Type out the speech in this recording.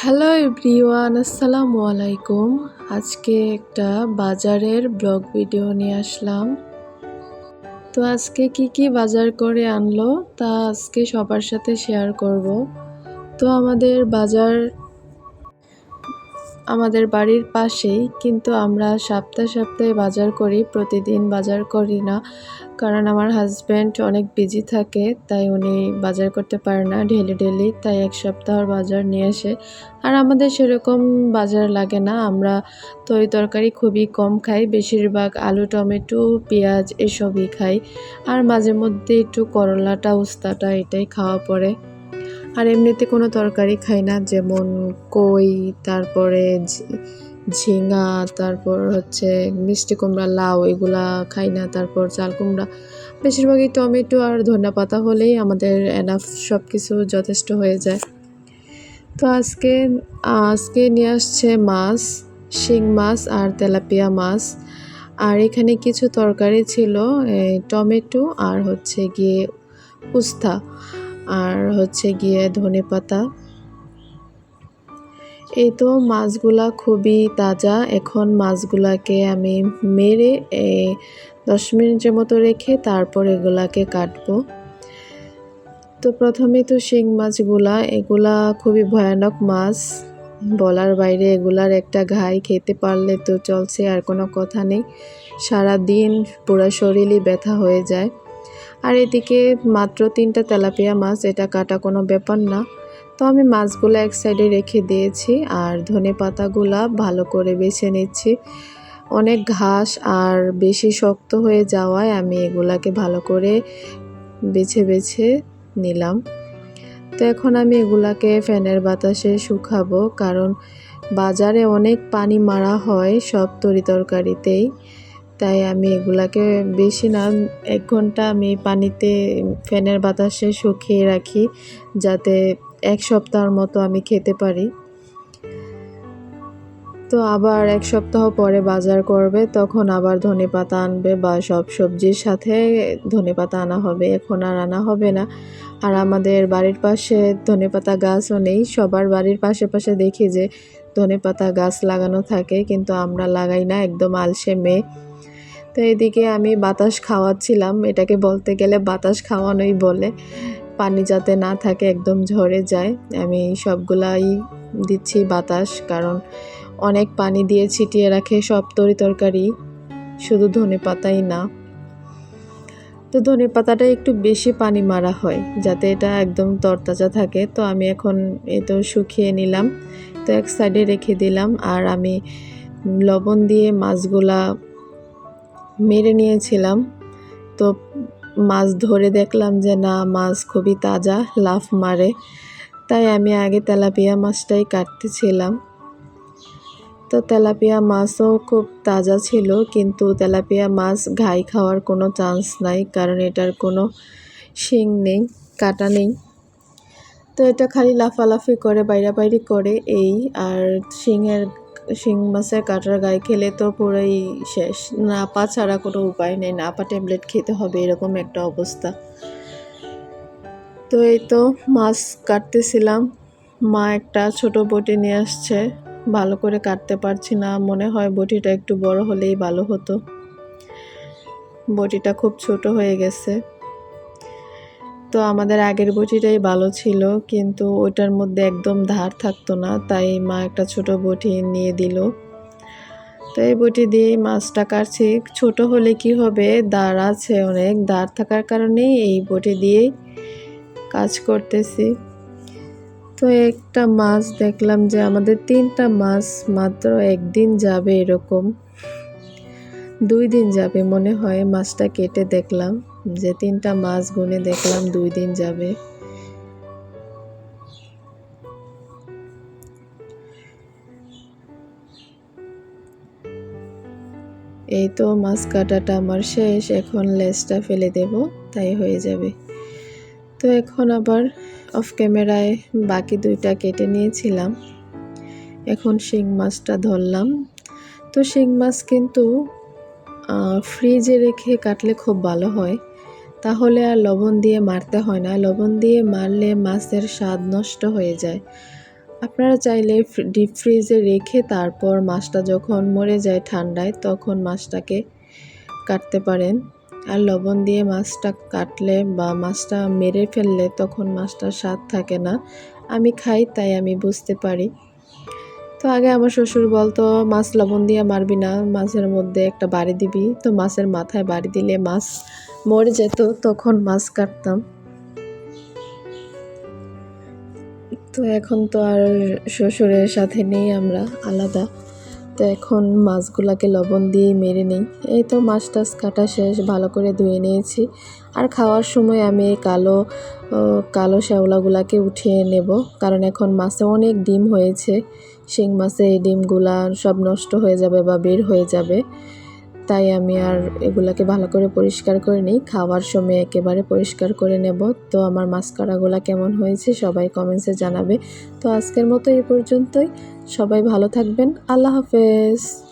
Hello everyone আসসালামু আলাইকুম আজকে একটা বাজারের ব্লগ ভিডিও নিয়ে আসলাম। তো আজকে কি কি বাজার করে আনলো তা আজকে সবার সাথে শেয়ার করব। তো আমাদের বাজার আমাদের বাড়ির পাশেই, কিন্তু আমরা সপ্তাহে সপ্তাহে বাজার করি, প্রতিদিন বাজার করি না। কারণ আমার হাজব্যান্ড অনেক বিজি থাকে, তাই উনি বাজার করতে পারে না ডেলি ডেলি তাই এক সপ্তাহর বাজার নিয়ে আসে। আর আমাদের সেরকম বাজার লাগে না, আমরা তরি তরকারি খুবই কম খাই, বেশিরভাগ আলু, টমেটো, পেঁয়াজ এসবই খাই। আর মাঝে মধ্যে একটু করলাটা, উস্তাটা এটাই খাওয়া পড়ে। আর এমনিতে কোনো তরকারি খাই না, যেমন কই, তারপরে ঝিঙা, তারপর হচ্ছে মিষ্টি কুমড়া, লাউ, এগুলা খাই না, তারপর চাল কুমড়া। বেশিরভাগই টমেটো আর ধনিয়া পাতা হলেই আমাদের এনাফ সব কিছু যথেষ্ট হয়ে যায়। তো আজকে আজকে নিয়ে আসছে মাছ, শিং মাছ আর তেলাপিয়া মাছ। আর এখানে কিছু তরকারি ছিল টমেটো আর হচ্ছে গিয়ে উস্তা। আর হচ্ছে গিয়ে ধনে পাতা। এই তো মাছগুলা খুবই তাজা। এখন মাছগুলাকে আমি মেরে দশ মিনিটের মতো রেখে তারপর এগুলাকে কাটবো। তো প্রথমে তো শিং মাছগুলা, এগুলা খুবই ভয়ানক মাছ। বলার বাইরে এগুলার একটা ঘাই খেতে পারলে তো চলছে, আর কোনো কথা নেই। সারা দিন পুরো শরীরই ব্যথা হয়ে যায়। আর এদিকে মাত্র তিনটা তেলাপিয়া মাছ, এটা কাটা কোনো ব্যাপার না। তো আমি মাছগুলো এক সাইডে রেখে দিয়েছি আর ধনে পাতাগুলা ভালো করে বেছে নিচ্ছি। অনেক ঘাস আর বেশি শক্ত হয়ে যাওয়ায় আমি এগুলাকে ভালো করে বেছে বেছে নিলাম। তো এখন আমি এগুলাকে ফ্যানের বাতাসে শুকাবো কারণ বাজারে অনেক পানি মারা হয় সব তরি তরকারিতেই। তাই আমি এগুলাকে বেশি না, এক ঘণ্টা আমি পানিতে ফ্যানের বাতাসে শুকিয়ে রাখি যাতে এক সপ্তাহের মতো আমি খেতে পারি। তো আবার এক সপ্তাহ পরে বাজার করবে, তখন আবার ধনে পাতা আনবে বা সব সবজির সাথে ধনে পাতা আনা হবে, এখন আর আনা হবে না। আর আমাদের বাড়ির পাশে ধনে পাতা গাছও নেই, সবার বাড়ির পাশে পাশে দেখি যে ধনে পাতা গাছ লাগানো থাকে, কিন্তু আমরা লাগাই না, একদম আলসে মেয়ে। তো এদিকে আমি বাতাস খাওয়াচ্ছিলাম। এটাকে বলতে গেলে বাতাস খাওয়ানোই বলে। পানি যাতে না থাকে, একদম ঝরে যায়। আমি সবগুলাই দিচ্ছি বাতাস, কারণ অনেক পানি দিয়ে ছিটিয়ে রাখে সব তরি তরকারি। শুধু ধনে পাতাই না। তো ধনে পাতাটা একটু বেশি পানি মারা হয়, যাতে এটা একদম তরতাজা থাকে। তো আমি এখন এ তো শুকিয়ে নিলাম, তো এক সাইডে রেখে দিলাম। আর আমি লবণ দিয়ে মাছগুলা মেরে নিয়েছিলাম। তো মাছ ধরে দেখলাম যে না, মাছ খুবই তাজা, লাফ মারে। তাই আমি আগে তেলাপিয়া মাছটাই কাটতেছিলাম। তো তেলাপিয়া মাছও খুব তাজা ছিল, কিন্তু তেলাপিয়া মাছ ঘাই খাওয়ার কোনো চান্স নাই, কারণ এটার কোনো শিং নেই, কাটা নেই। তো এটা খালি লাফালাফি করে বাইরা বাইরি করে এই, আর শিংয়ের শিং মাছের কাটার গায়ে খেলে তো পুরোই শেষ। না পা ছাড়া কোনো উপায় নেই। না পা ট্যাবলেট খেতে হবে, এরকম একটা অবস্থা। তো এই তো মাছ কাটতেছিলাম। মা একটা ছোট বটি নিয়ে আসছে। ভালো করে কাটতে পারছি না। মনে হয় বটিটা একটু বড় হলেই ভালো হতো। বটিটা খুব ছোট হয়ে গেছে। তো আমাদের আগের বটিটাই ভালো ছিল, কিন্তু ওইটার মধ্যে একদম ধার থাকতো না, তাই মা একটা ছোট বটি নিয়ে দিল। তো এই বটি দিয়েই মাছটা কাটছি। ছোট হলে কি হবে? দাঁড় আছে অনেক। দাঁড় থাকার কারণেই এই বটি দিয়েই কাজ করতেছি। তো একটা মাছ দেখলাম যে আমাদের তিনটা মাছ মাত্র একদিন যাবে এরকম। দুই দিন যাবে মনে হয় মাছটা কেটে দেখলাম। যে তিনটা মাছ গুনে দেখলাম দুই দিন যাবে। এই তো মাছ কাটাটা আমার শেষ, এখন লেসটা ফেলে দেব, তাই হয়ে যাবে। তো এখন আবার অফ ক্যামেরায় বাকি দুইটা কেটে নিয়েছিলাম। এখন শিং মাছটা ধরলাম। তো শিং মাছ কিন্তু ফ্রিজে রেখে কাটলে খুব ভালো হয়। তাহলে আর লবণ দিয়ে মারতে হয় না। লবণ দিয়ে মারলে মাছের স্বাদ নষ্ট হয়ে যায়। আপনারা চাইলে ডিপ ফ্রিজে রেখে তারপর মাছটা যখন মরে যায় ঠান্ডায়, তখন মাছটাকে কাটতে পারেন। আর লবণ দিয়ে মাছটা কাটলে বা মাছটা মেরে ফেললে তখন মাছটার স্বাদ থাকে না। আমি খাই, তাই আমি বুঝতে পারি। তো আগে আমার শ্বশুর বলতো, মাছ লবণ দিয়ে মারবি না, মাছের মধ্যে একটা বাড়ি দিবি। তো মাছের মাথায় বাড়ি দিলে মাছ মরে যেত, তখন মাছ কাটতাম। তো এখন তো আর শ্বশুরের সাথে নেই, আমরা আলাদা। তো এখন মাছগুলাকে লবণ দিয়ে মেরে নিই। এই তো মাছ টাছ কাটা শেষ, ভালো করে ধুয়ে নিয়েছি। আর খাওয়ার সময় আমি কালো কালো শ্যাওলাগুলাকে উঠিয়ে নেব, কারণ এখন মাছে অনেক ডিম হয়েছে। শিং মাছে এই ডিমগুলা সব নষ্ট হয়ে যাবে বা বের হয়ে যাবে। তাই আমি আর এগুলাকে ভালো করে পরিষ্কার করে নিই। খাওয়ার সময় একেবারে পরিষ্কার করে নেব। তো আমার মাস্কারাগুলা কেমন হয়েছে সবাই কমেন্টসে জানাবে। তো আজকের মতো এই পর্যন্তই। সবাই ভালো থাকবেন। আল্লাহ হাফেজ।